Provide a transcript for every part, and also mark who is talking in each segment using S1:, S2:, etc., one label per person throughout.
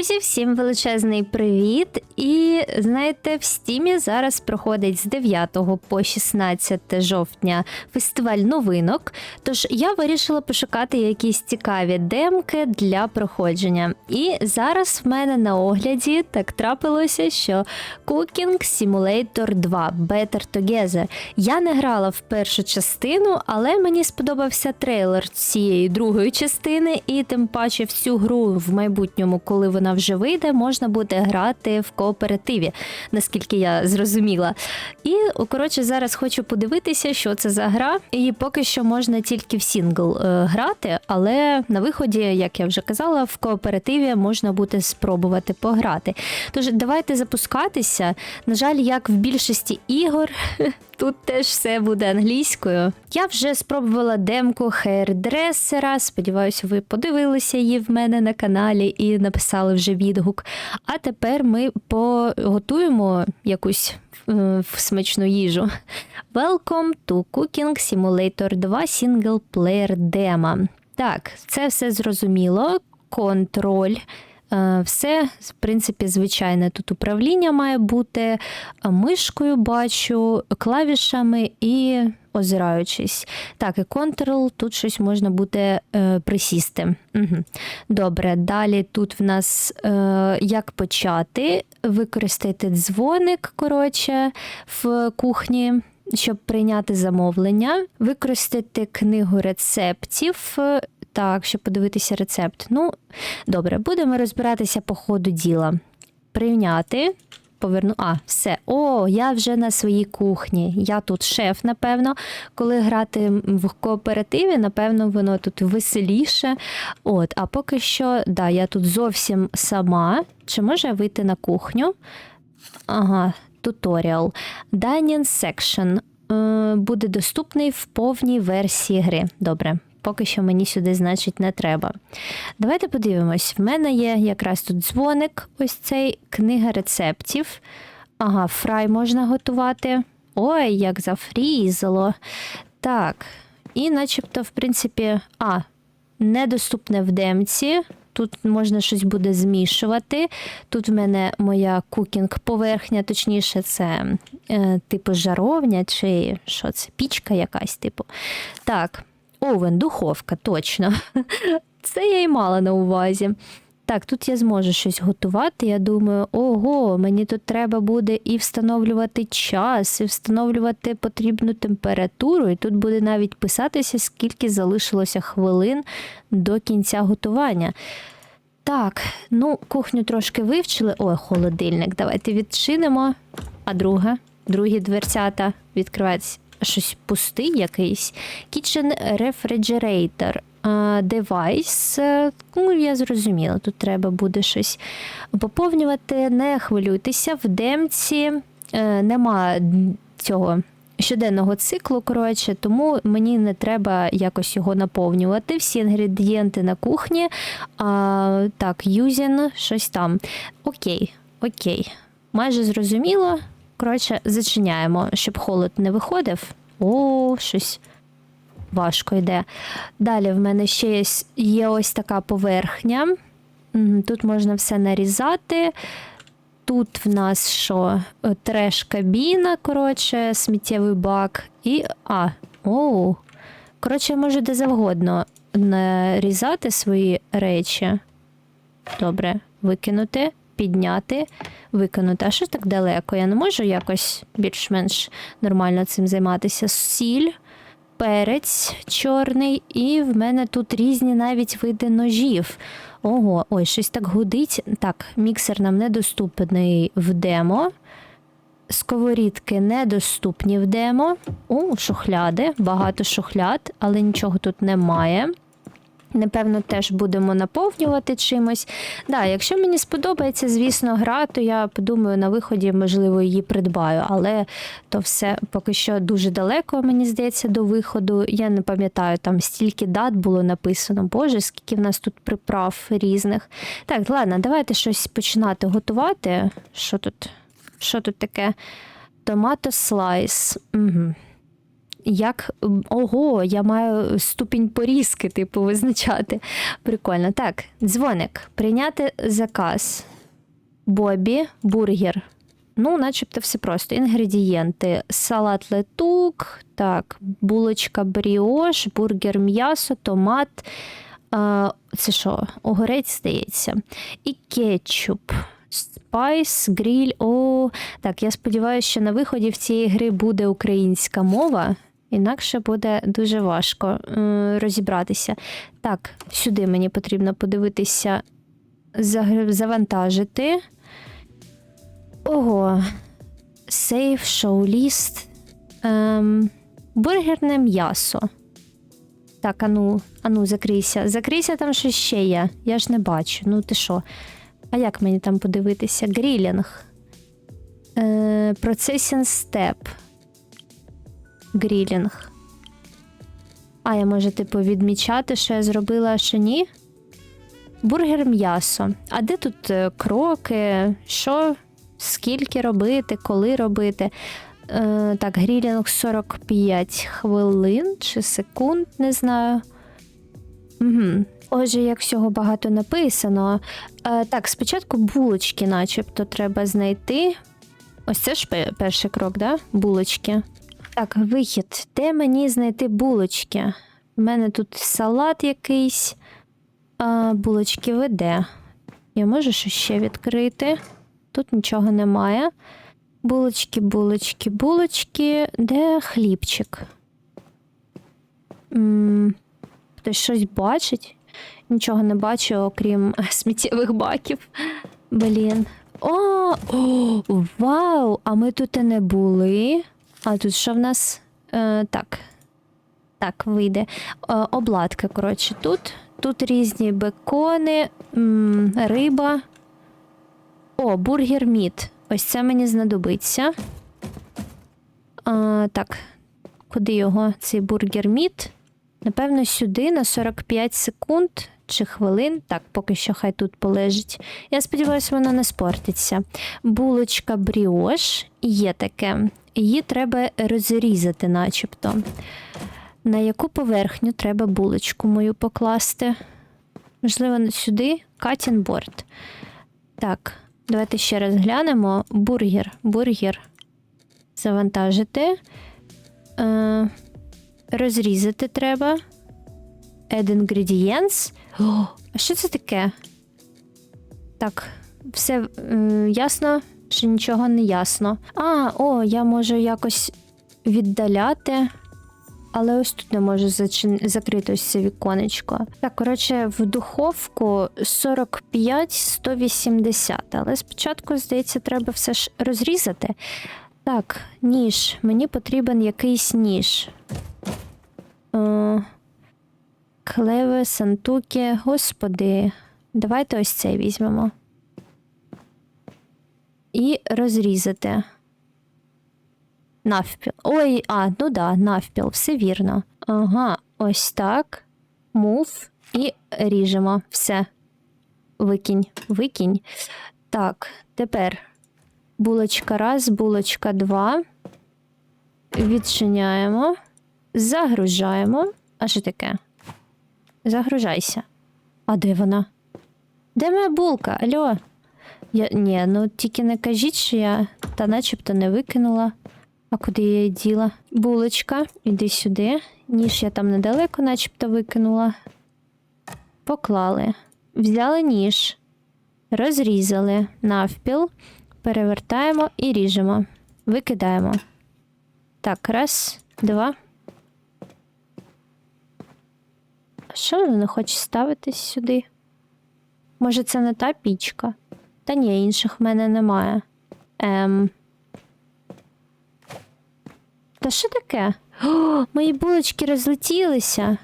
S1: Друзі, всім величезний привіт! І знаєте, в стімі зараз проходить з 9 по 16 жовтня фестиваль новинок. Тож я вирішила пошукати якісь цікаві демки для проходження. І зараз в мене на огляді так трапилося, що Cooking Simulator 2 Better Together. Я не грала в першу частину, але мені сподобався трейлер цієї другої частини, і тим паче в цю гру в майбутньому, коли вона вже вийде, можна буде грати в кооперативі, наскільки я зрозуміла. І коротше, зараз хочу подивитися, що це за гра. І поки що можна тільки в сінгл е, грати, але на виході, як я вже казала, в кооперативі можна буде спробувати пограти. Тож давайте запускатися. На жаль, як в більшості ігор. Тут теж все буде англійською. Я вже спробувала демку хейрдресера. Сподіваюся, ви подивилися її в мене на каналі і написали вже відгук. А тепер ми поготуємо якусь е, смачну їжу. Welcome to Cooking Simulator 2 Single Player Demo. Так, це все зрозуміло. Контроль. Е, Все, в принципі, звичайне тут управління має бути е, мишкою, бачу, клавішами і озираючись. Так, і Ctrl, тут щось можна буде е, присісти. Добре, далі тут в нас як почати, використати дзвоник, коротше, в кухні. Щоб прийняти замовлення, використати книгу рецептів, так, щоб подивитися рецепт. Ну, добре, будемо розбиратися по ходу діла. Прийняти, поверну. А, все. О, я вже на своїй кухні. Я тут шеф, напевно. Коли грати в кооперативі, напевно, воно тут веселіше. От, а поки що, да, я тут зовсім сама. Чи може я вийти на кухню? Ага, туторіал. Dining Section е, буде доступний в повній версії гри. Добре. Поки що мені сюди, значить, не треба. Давайте подивимось. В мене є якраз тут дзвоник, ось цей книга рецептів. Ага, фрай можна готувати. Ой, як зафрізало. Так. І начебто, в принципі, а, недоступне в демці. Тут можна щось буде змішувати. Тут в мене моя кукінг-поверхня, точніше, це е, типу жаровня, чи що це, пічка якась, типу. Так, овен, духовка, точно. Це я і мала на увазі. Так, тут я зможу щось готувати. Я думаю, ого, мені тут треба буде і встановлювати час, і встановлювати потрібну температуру, і тут буде навіть писатися, скільки залишилося хвилин до кінця готування. Так, ну, кухню трошки вивчили. Ой, холодильник. Давайте відчинимо. А друга, другі дверцята відкриваються. Щось пустий якийсь. Kitchen Refrigerator. Девайс, ну, я зрозуміла, тут треба буде щось поповнювати, не хвилюйтеся, в демці е, нема цього щоденного циклу, коротше, тому мені не треба якось його наповнювати. Всі інгредієнти на кухні. А, Так, юзін, щось там. Окей, окей. Майже зрозуміло. Коротше, зачиняємо, щоб холод не виходив. О, щось важко йде. Далі в мене ще є, є ось така поверхня. Тут можна все нарізати. Тут в нас що? Треш-кабіна, коротше, сміттєвий бак. І. А, оу. Коротше, можу де завгодно нарізати свої речі. Добре, викинути, підняти, викинути. А що так далеко? Я не можу якось більш-менш нормально цим займатися. Сіль перець чорний, і в мене тут різні навіть види ножів. Ого, ой, щось так гудить. Так, міксер нам недоступний в демо. Сковорідки недоступні в демо. О, шухляди, багато шухляд, але нічого тут немає. Напевно, теж будемо наповнювати чимось. Да, Якщо мені сподобається, звісно, гра, то я подумаю, на виході, можливо, її придбаю. Але то все поки що дуже далеко, мені здається, до виходу. Я не пам'ятаю, там стільки дат було написано. Боже, скільки в нас тут приправ різних. Так, ладно, давайте щось починати готувати. Що тут? Що тут таке? Томато слайс. Угу. Як. Ого, я маю ступінь порізки, типу, визначати. Прикольно. Так, дзвоник. Прийняти заказ. Бобі, бургер. Ну, начебто все просто. Інгредієнти: салат летук, так, булочка бріош, бургер м'ясо, томат. А, це що? Огурець, здається. І кетчуп. Спайс, гріль. О, так, я сподіваюся, що на виході в цієї гри буде українська мова, інакше буде дуже важко е, розібратися. Так, сюди мені потрібно подивитися, завантажити. Ого. Сейф, шоу-ліст. Ем, бургерне м'ясо. Так, ану, ану, закрийся. Закрийся, там щось ще є. Я ж не бачу. Ну ти що? А як мені там подивитися? Грілінг. Е, Processing step. Грілінг. А, я можу, типу, відмічати, що я зробила, а що ні. Бургер м'ясо. А де тут е, кроки? Що? Скільки робити, коли робити? Е, так, грілінг 45 хвилин чи секунд, не знаю. Угу. Отже, як всього багато написано. Е, так, спочатку булочки, начебто, треба знайти. Ось це ж перший крок, да? Булочки. Так, вихід. Де мені знайти булочки? У мене тут салат якийсь. А, булочки веде. Я можу щось ще відкрити. Тут нічого немає. Булочки, булочки, булочки. Де хлібчик? М, Хтось щось бачить? Нічого не бачу, окрім сміттєвих баків. Блін. О, о, вау! А ми тут і не були. А тут що в нас? Е, так. Так, вийде. Е, обладка, коротше, тут. Тут різні бекони, м, риба. О, бургер міт. Ось це мені знадобиться. А, так, куди його? Цей бургер міт? Напевно, сюди на 45 секунд чи хвилин. Так, поки що хай тут полежить. Я сподіваюся, воно не спортиться. Булочка бріош є таке. Її треба розрізати, начебто. На яку поверхню треба булочку мою покласти? Можливо, сюди катінборд. Так, давайте ще раз глянемо. Бургер, бургер. Завантажити. Е, розрізати треба. Add ingredients. О, а що це таке? Так, все е, ясно, чи нічого не ясно. А, о, я можу якось віддаляти. Але ось тут не можу зачин... закрити ось це віконечко. Так, коротше, в духовку 45-180. Але спочатку, здається, треба все ж розрізати. Так, ніж. Мені потрібен якийсь ніж. Е, Клеве, сантуки, господи. Давайте ось цей візьмемо. І розрізати. Навпіл. Ой, а, ну да, навпіл, все вірно. Ага, ось так. Мув і ріжемо. Все. Викинь, викинь. Так, тепер булочка раз, булочка два. Відчиняємо. Загружаємо. А що таке? Загружайся. А де вона? Де моя булка? Алло? Я... Ні, ну тільки не кажіть, що я та начебто не викинула. А куди я її діла? Булочка, іди сюди. Ніж я там недалеко, начебто викинула. Поклали. Взяли ніж, розрізали навпіл, перевертаємо і ріжемо. Викидаємо. Так, раз, два. А що воно не хоче ставитись сюди? Може, це не та пічка? Та ні, інших в мене немає. Ем. Та що таке? О, мої булочки розлетілися.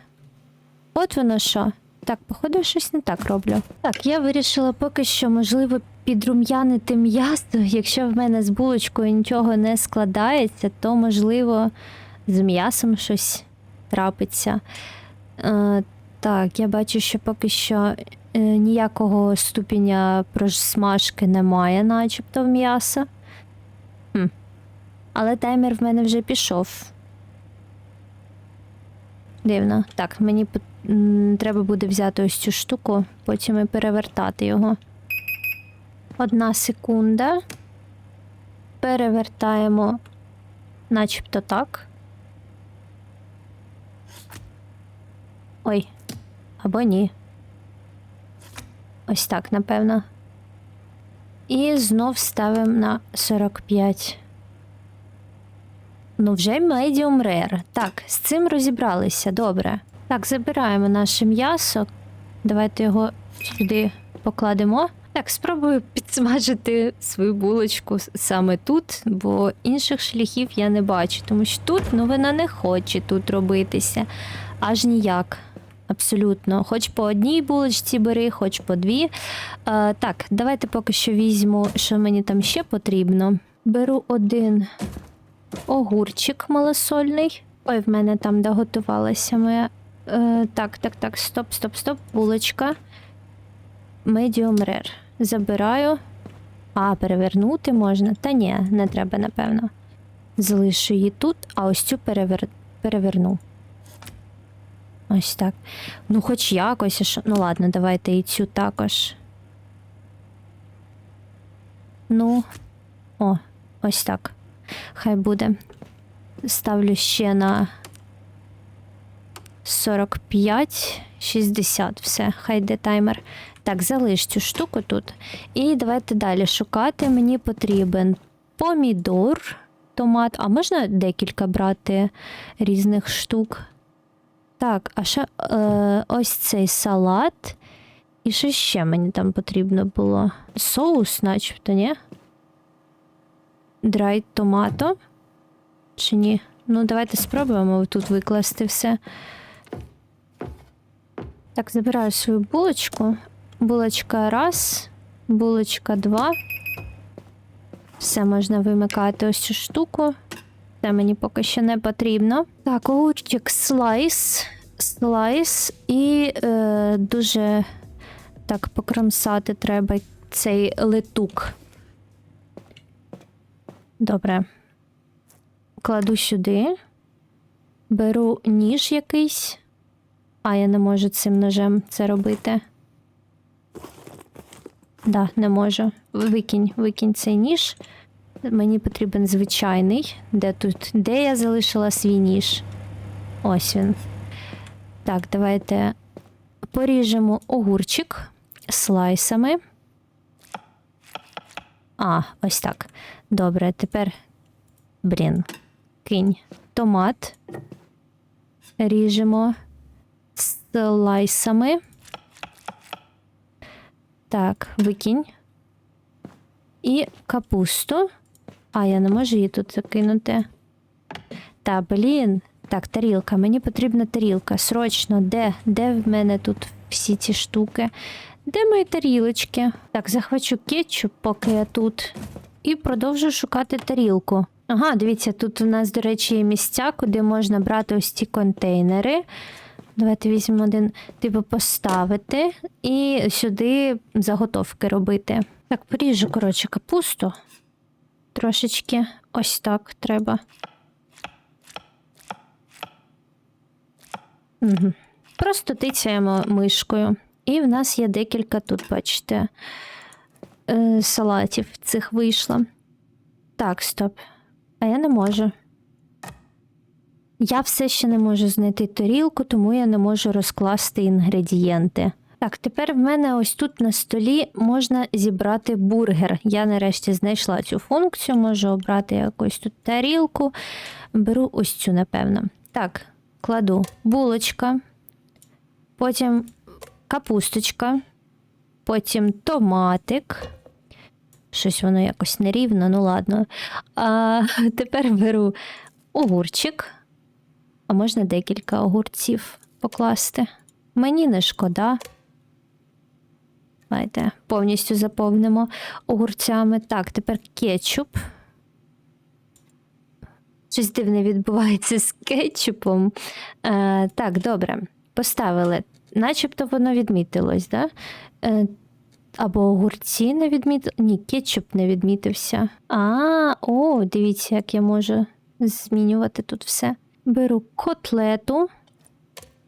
S1: От воно що. Так, походу, щось не так роблю. Так, я вирішила поки що, можливо, підрум'янити м'ясо. Якщо в мене з булочкою нічого не складається, то, можливо, з м'ясом щось трапиться. Е, так, я бачу, що поки що е, ніякого ступеня просмажки немає, начебто в м'яса. Хм. Але таймер в мене вже пішов. Дивно. Так, мені треба буде взяти ось цю штуку, потім і перевертати його. Одна секунда. Перевертаємо, начебто так. Ой, або ні. Ось так, напевно. І знов ставимо на 45. Ну, вже medium rare. Так, з цим розібралися, добре. Так, забираємо наше м'ясо. Давайте його сюди покладемо. Так, спробую підсмажити свою булочку саме тут, бо інших шляхів я не бачу, тому що тут ну, вона не хоче тут робитися. Аж ніяк. Абсолютно. Хоч по одній булочці бери, хоч по дві. Е, так, давайте поки що візьму, що мені там ще потрібно. Беру один огурчик малосольний. Ой, в мене там доготувалася моя. Е, так, так, так, стоп, стоп, стоп, булочка. Medium rare. Забираю. А, перевернути можна. Та ні, не треба, напевно. Залишу її тут, а ось цю перевер... переверну. Ось так. Ну, хоч якось. Ну ладно, давайте і цю також. Ну, о, ось так. Хай буде. Ставлю ще на 45, 60. Все, хай йде таймер. Так, залиш цю штуку тут. І давайте далі шукати. Мені потрібен помідор, томат. А можна декілька брати різних штук? Так, а ще е, ось цей салат. І що ще мені там потрібно було? Соус, начебто, ні? Драй томато. Чи ні? Ну, давайте спробуємо тут викласти все. Так, забираю свою булочку. Булочка раз, булочка два. Все можна вимикати ось цю штуку. Це мені поки що не потрібно. Так, огурчик слайс. Слайс. І е, дуже так покромсати треба цей летук. Добре. Кладу сюди. Беру ніж якийсь. А, я не можу цим ножем це робити. Да, не можу. Викинь, викинь цей ніж. Мені потрібен звичайний. Де тут? Де я залишила свій ніж? Ось він. Так, давайте поріжемо огурчик слайсами. А, ось так. Добре, тепер. Блін. Кинь томат. Ріжемо слайсами. Так, викинь. І капусту. А, я не можу її тут закинути. Та, блін. Так, тарілка. Мені потрібна тарілка. Срочно, де? Де в мене тут всі ці штуки? Де мої тарілочки? Так, захвачу кетчуп, поки я тут. І продовжу шукати тарілку. Ага, дивіться, тут у нас, до речі, є місця, куди можна брати ось ці контейнери. Давайте візьмемо один, типу, поставити і сюди заготовки робити. Так, поріжу, коротше, капусту. Трошечки ось так треба. Угу. Просто тицяємо мишкою. І в нас є декілька тут, бачите, е, салатів цих вийшло. Так, стоп. А я не можу. Я все ще не можу знайти тарілку, тому я не можу розкласти інгредієнти. Так, тепер в мене ось тут на столі можна зібрати бургер. Я нарешті знайшла цю функцію, можу обрати якусь тут тарілку. Беру ось цю, напевно. Так, кладу булочка, потім капусточка, потім томатик. Щось воно якось нерівно, ну ладно. А тепер беру огурчик. А можна декілька огурців покласти. Мені не шкода. Давайте повністю заповнимо огурцями. Так, тепер кетчуп. Щось дивне відбувається з кетчупом. Е, так, добре. Поставили. Начебто воно відмітилось, да? Е, або огурці не відмітили. Ні, кетчуп не відмітився. А, о, дивіться, як я можу змінювати тут все. Беру котлету.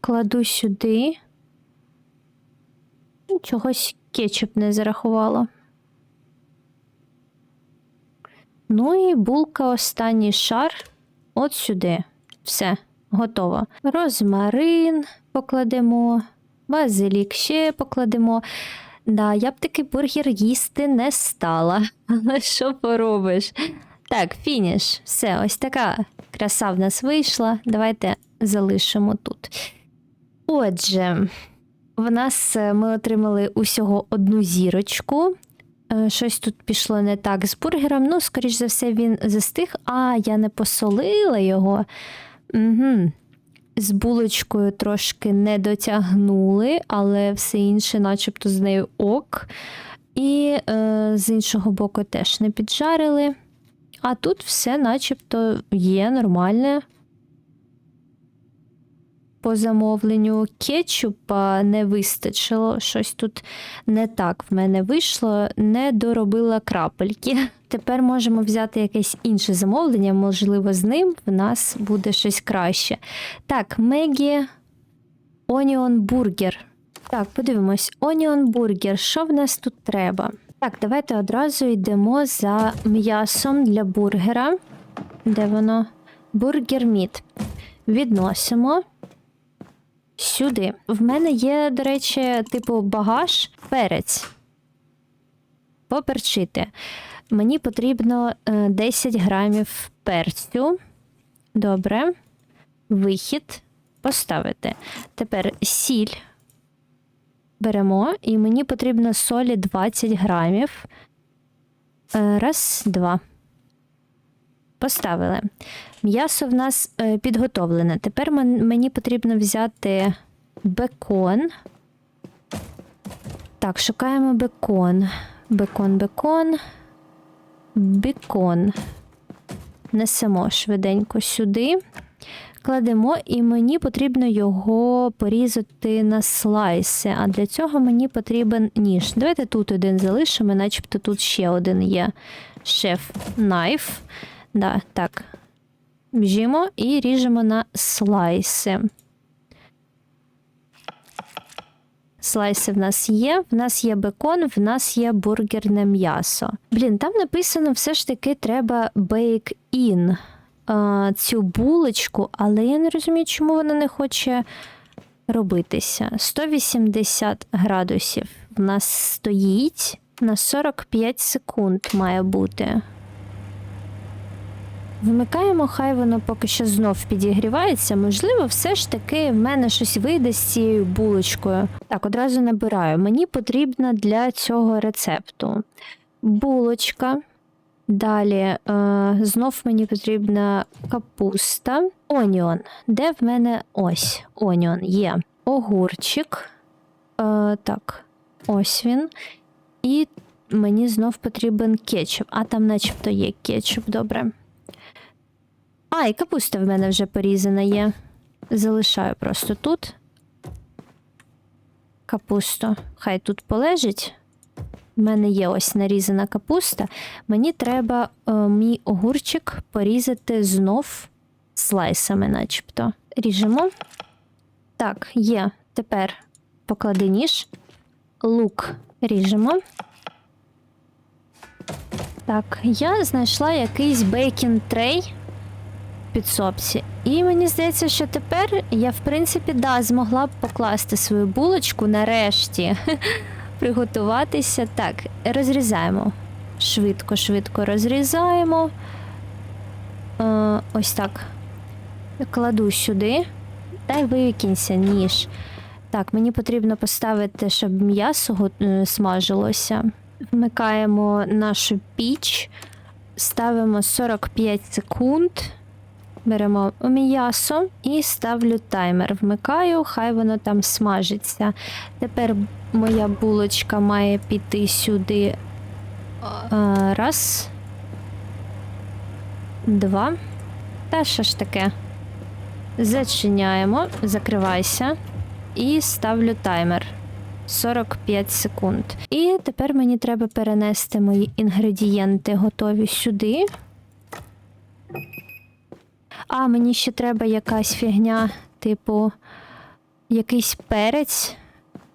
S1: Кладу сюди. Чогось кетчуп не зарахувало. Ну і булка останній шар. От сюди. Все, готово. Розмарин покладемо, базилік ще покладемо. Да, я б таки бургер їсти не стала. Але що поробиш? Так, фініш. Все, ось така краса в нас вийшла. Давайте залишимо тут. Отже, в нас е, ми отримали усього одну зірочку. Е, Щось тут пішло не так з бургером. Ну, скоріш за все, він застиг. А, я не посолила його. Угу. З булочкою трошки не дотягнули, але все інше, начебто, з нею ок. І е, з іншого боку теж не піджарили. А тут все начебто є нормальне. По замовленню кетчупа не вистачило. Щось тут не так в мене вийшло, не доробила крапельки. Тепер можемо взяти якесь інше замовлення, можливо, з ним в нас буде щось краще. Так, Мегі Оніон Бургер. Так, подивимось, Оніон Бургер. Що в нас тут треба? Так, давайте одразу йдемо за м'ясом для бургера. Де воно? Бургер міт. Відносимо сюди. В мене є, до речі, типу багаж, перець. Поперчити. Мені потрібно е, 10 грамів перцю. Добре. Вихід поставити. Тепер сіль беремо, і мені потрібно солі 20 грамів. Е, Раз, два. Поставили. М'ясо в нас е, підготовлене. Тепер мені потрібно взяти бекон. Так, шукаємо бекон. Бекон, бекон. Бекон. Несемо швиденько сюди. Кладемо, і мені потрібно його порізати на слайси. А для цього мені потрібен ніж. Давайте тут один залишимо, начебто тут ще один є шеф найф. Да, так. Біжимо і ріжемо на слайси. Слайси в нас є, в нас є бекон, в нас є бургерне м'ясо. Блін, там написано все ж таки треба а, цю булочку, але я не розумію, чому вона не хоче робитися. 180 градусів в нас стоїть на 45 секунд має бути. Вмикаємо, хай воно поки що знов підігрівається. Можливо, все ж таки в мене щось вийде з цією булочкою. Так, одразу набираю. Мені потрібна для цього рецепту булочка. Далі е, знов мені потрібна капуста. Оніон. Де в мене ось оніон є. Огурчик. Е, так, ось він. І мені знов потрібен кетчуп. А там начебто є кетчуп, добре. А, і капуста в мене вже порізана є. Залишаю просто тут. Капусту. Хай тут полежить. У мене є ось нарізана капуста. Мені треба е, мій огурчик порізати знов слайсами, начебто. Ріжемо. Так, є. Тепер поклади ніж. Лук ріжемо. Так, я знайшла якийсь бейкін трей підсобці. І мені здається, що тепер я, в принципі, да, змогла б покласти свою булочку нарешті. Приготуватися. Так, розрізаємо. Швидко, швидко розрізаємо. Е, ось так. Кладу сюди. Дай викинься ніж. Так, мені потрібно поставити, щоб м'ясо е, смажилося. Вмикаємо нашу піч, ставимо 45 секунд. Беремо м'ясо і ставлю таймер. Вмикаю, хай воно там смажиться. Тепер моя булочка має піти сюди. Е, Раз. Два. Та що ж таке? Зачиняємо, закривайся. І ставлю таймер. 45 секунд. І тепер мені треба перенести мої інгредієнти готові сюди. А, мені ще треба якась фігня, типу якийсь перець.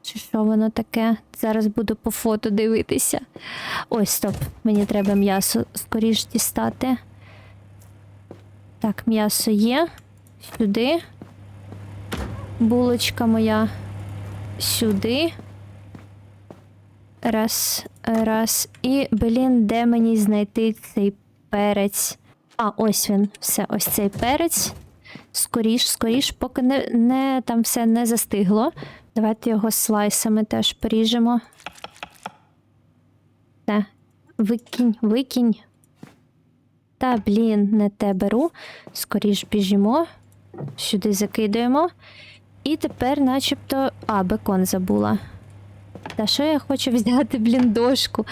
S1: Чи що воно таке? Зараз буду по фото дивитися. Ой, стоп, мені треба м'ясо скоріш дістати. Так, м'ясо є. Сюди. Булочка моя. Сюди. Раз, раз. І, блін, де мені знайти цей перець? А, ось він. Все, ось цей перець. Скоріш, скоріш, поки не, не там все не застигло. Давайте його слайсами теж поріжемо. Те. Викинь, викинь. Та, блін, не те беру. Скоріш біжимо. Сюди закидаємо. І тепер, начебто. А, бекон забула. Та що я хочу взяти, блін, дошку?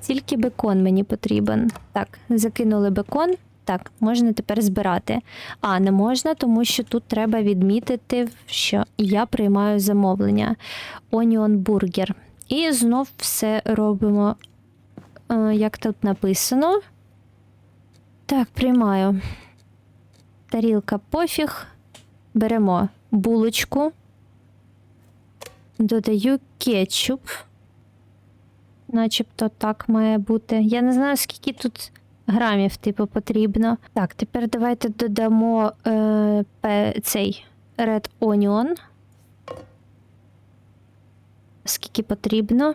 S1: Тільки бекон мені потрібен. Так, закинули бекон. Так, можна тепер збирати. А, не можна, тому що тут треба відмітити, що я приймаю замовлення. Onion Burger. І знов все робимо, е, як тут написано. Так, приймаю. Тарілка пофіг. Беремо булочку. Додаю кетчуп. Начебто так має бути. Я не знаю, скільки тут грамів, типу, потрібно. Так, тепер давайте додамо е, цей Red Onion. Скільки потрібно.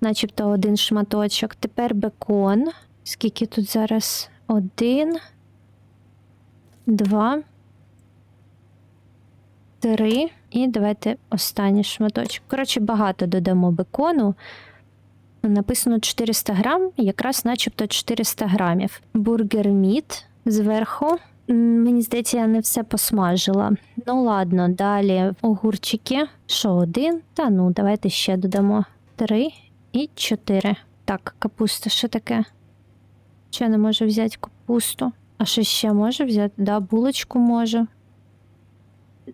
S1: Начебто один шматочок. Тепер бекон. Скільки тут зараз? Один. Два. Три. І давайте останній шматочок. Коротше, багато додамо бекону. Написано 400 грам, якраз начебто 400 грамів. Бургер міт зверху. Мені здається, я не все посмажила. Ну ладно, далі огурчики. Що, один? Та ну, давайте ще додамо. Три і чотири. Так, капуста, що таке? Чи я не можу взяти капусту? А що ще можу взяти? Да, булочку можу.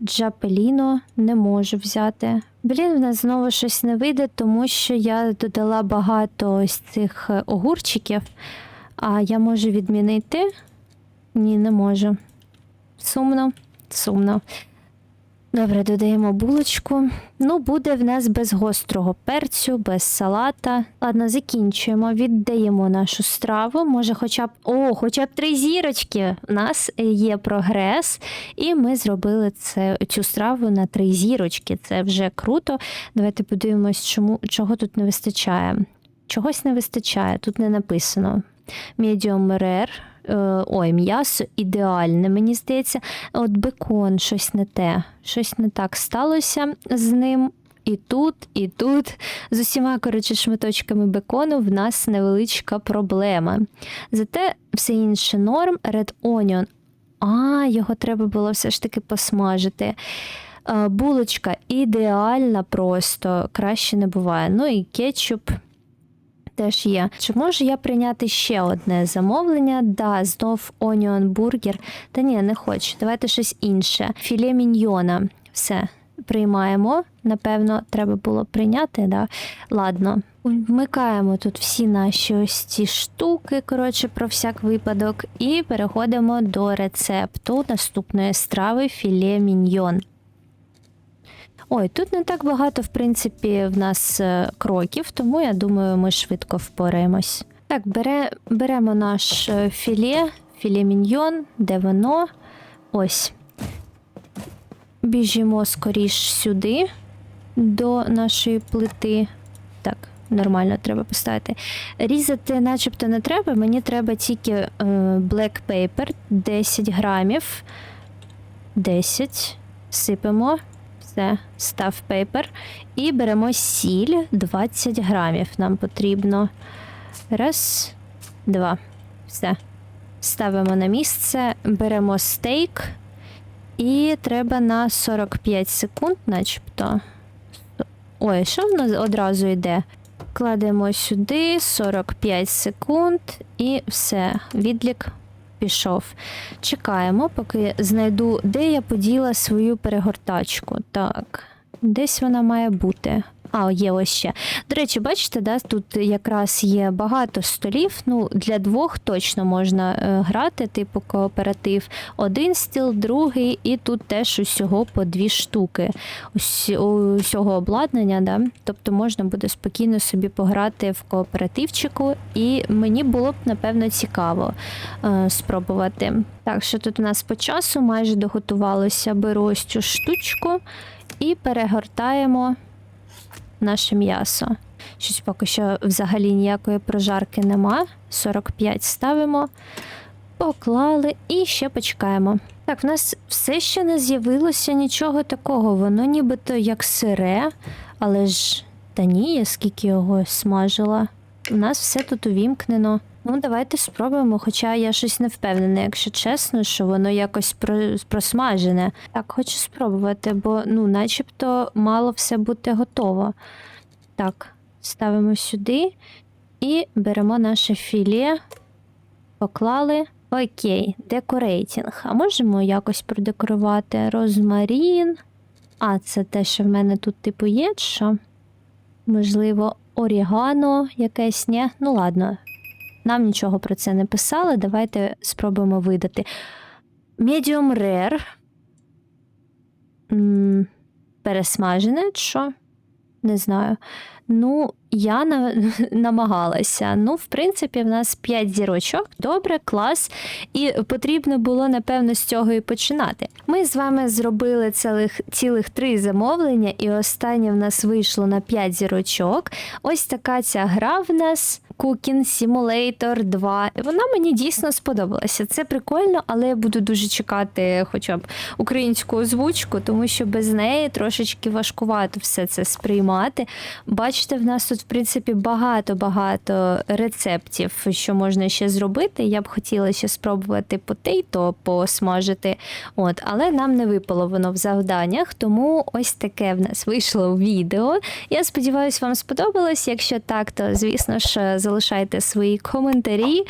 S1: Джапеліно не можу взяти. Блін, в нас знову щось не вийде, тому що я додала багато ось цих е, огурчиків, а я можу відмінити. Ні, не можу. Сумно, сумно. Добре, додаємо булочку. Ну, буде в нас без гострого перцю, без салата. Ладно, закінчуємо. Віддаємо нашу страву. Може, хоча б. О, хоча б три зірочки. У нас є прогрес, і ми зробили це, цю страву на три зірочки. Це вже круто. Давайте подивимось, чому, чого тут не вистачає. Чогось не вистачає, тут не написано. Medium rare. Е, Ой, м'ясо ідеальне, мені здається. От бекон, щось не те, щось не так сталося з ним. І тут, і тут. З усіма, коротше, шматочками бекону в нас невеличка проблема. Зате все інше норм, Red Onion. А, його треба було все ж таки посмажити. Е, Булочка ідеальна просто, краще не буває. Ну і кетчуп теж є. Чи можу я прийняти ще одне замовлення? Да, знов Onion Burger. Та ні, не хочу. Давайте щось інше. Філе міньйона. Все. Приймаємо. Напевно, треба було прийняти, да? Ладно. Вмикаємо тут всі наші ось ці штуки, коротше, про всяк випадок, і переходимо до рецепту наступної страви філе міньйон. Ой, тут не так багато, в принципі, в нас е, кроків, тому я думаю, ми швидко впораємось. Так, бере, беремо наш е, філе, філе міньйон, де воно? Ось. Біжимо скоріш сюди, до нашої плити. Так, нормально треба поставити. Різати начебто не треба, мені треба тільки е, black paper 10 грамів. 10. Сипемо. Все, став пейпер. І беремо сіль 20 грамів. Нам потрібно. Раз, два. Все. Ставимо на місце, беремо стейк. І треба на 45 секунд, начебто. Ой, що воно одразу йде? Кладемо сюди 45 секунд і все. Відлік пішов. Чекаємо, поки знайду, де я поділа свою перегортачку. Так, десь вона має бути. А, є ось ще. До речі, бачите, да, тут якраз є багато столів. Ну, для двох точно можна е, грати, типу кооператив. Один стіл, другий, і тут теж усього по дві штуки. Ус, усього обладнання, да? тобто можна буде спокійно собі пограти в кооперативчику, і мені було б напевно цікаво е, спробувати. Так, що тут у нас по часу майже доготувалося. Беру ось цю штучку і перегортаємо наше м'ясо. Щось поки що взагалі ніякої прожарки нема. 45 ставимо, поклали і ще почекаємо. Так, в нас все ще не з'явилося нічого такого. Воно нібито як сире, але ж та ні, я скільки його смажила. У нас все тут увімкнено. Ну, давайте спробуємо, хоча я щось не впевнена, якщо чесно, що воно якось просмажене. Так, хочу спробувати, бо ну, начебто мало все бути готово. Так, ставимо сюди і беремо наше філе, поклали. Окей, декорейтінг. А можемо якось продекорувати розмарін. А, це те, що в мене тут типу є, що? Можливо, орігано якесь, ні? Ну ладно. Нам нічого про це не писали. Давайте спробуємо видати. Medium rare. М, Пересмажене, що? Не знаю. Ну, я на, намагалася. Ну, в принципі, в нас 5 зірочок. Добре, клас. І потрібно було, напевно, з цього і починати. Ми з вами зробили цілих, цілих три замовлення, і останнє в нас вийшло на 5 зірочок. Ось така ця гра в нас. Cooking Simulator 2. Вона мені дійсно сподобалася. Це прикольно, але я буду дуже чекати хоча б українську озвучку, тому що без неї трошечки важкувато все це сприймати. Бачите, в нас тут, в принципі, багато-багато рецептів, що можна ще зробити. Я б хотіла ще спробувати потейто посмажити, от, але нам не випало воно в завданнях, тому ось таке в нас вийшло відео. Я сподіваюся, вам сподобалось. Якщо так, то звісно ж залишайте свої коментарі,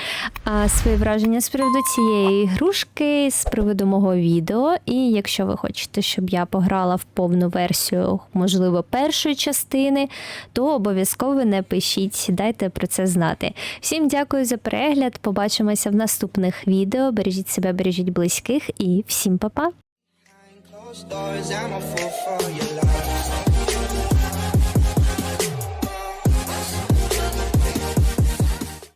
S1: свої враження з приводу цієї ігрушки, з приводу мого відео. І якщо ви хочете, щоб я пограла в повну версію, можливо, першої частини, то обов'язково не пишіть, дайте про це знати. Всім дякую за перегляд. Побачимося в наступних відео. Бережіть себе, бережіть близьких і всім па-па!